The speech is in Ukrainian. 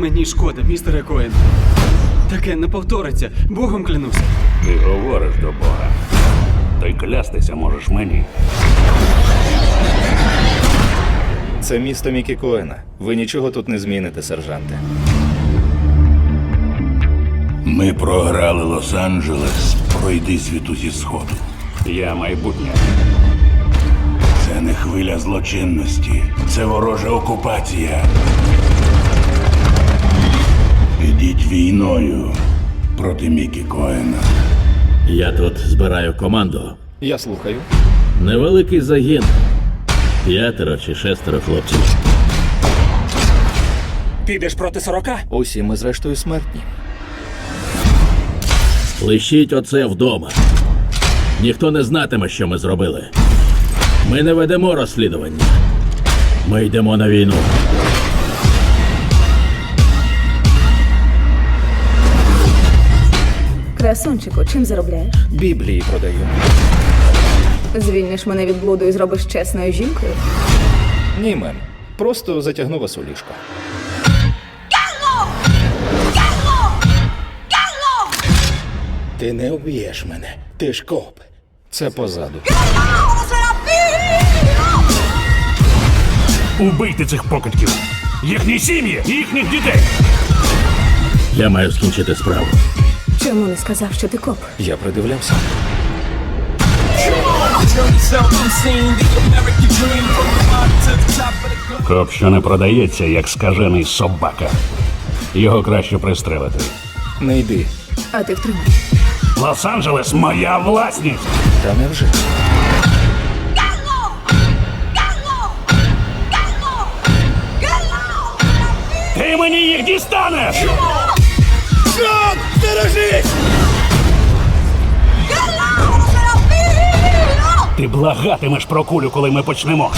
Мені шкода, містере Коен. Таке не повториться. Богом клянуся. Ти говориш до Бога. То й клястися можеш мені. Це місто Мікі Коена. Ви нічого тут не зміните, сержанте. Ми програли Лос-Анджелес. Пройди світу зі сходу. Я майбутнє. Це не хвиля злочинності, це ворожа окупація. Ідіть війною проти Мікі Коена. Я тут збираю команду. Я слухаю. Невеликий загін. П'ятеро чи шестеро хлопців. Підеш проти сорока? Усі ми зрештою смертні. Лишіть оце вдома. Ніхто не знатиме, що ми зробили. Ми не ведемо розслідування. Ми йдемо на війну. Красунчику, чим заробляєш? Біблії продаю. Звільниш мене від блуду і зробиш чесною жінкою? Ні, мем. Просто затягну вас у ліжко. Ти не об'єш мене. Ти ж коп. Це позаду. Убийте цих покидьків! Їхні сім'ї, їхніх дітей! Я маю скінчити справу. Чому не сказав, що ти коп? Я придивлявся. Коп, що не продається, як скажений собака. Його краще пристрелити. Не йди. А ти втримай. Лос-Анджелес моя власність! Та невже? Ти мені їх дістанеш! Ти благатимеш про кулю, коли ми почнемо.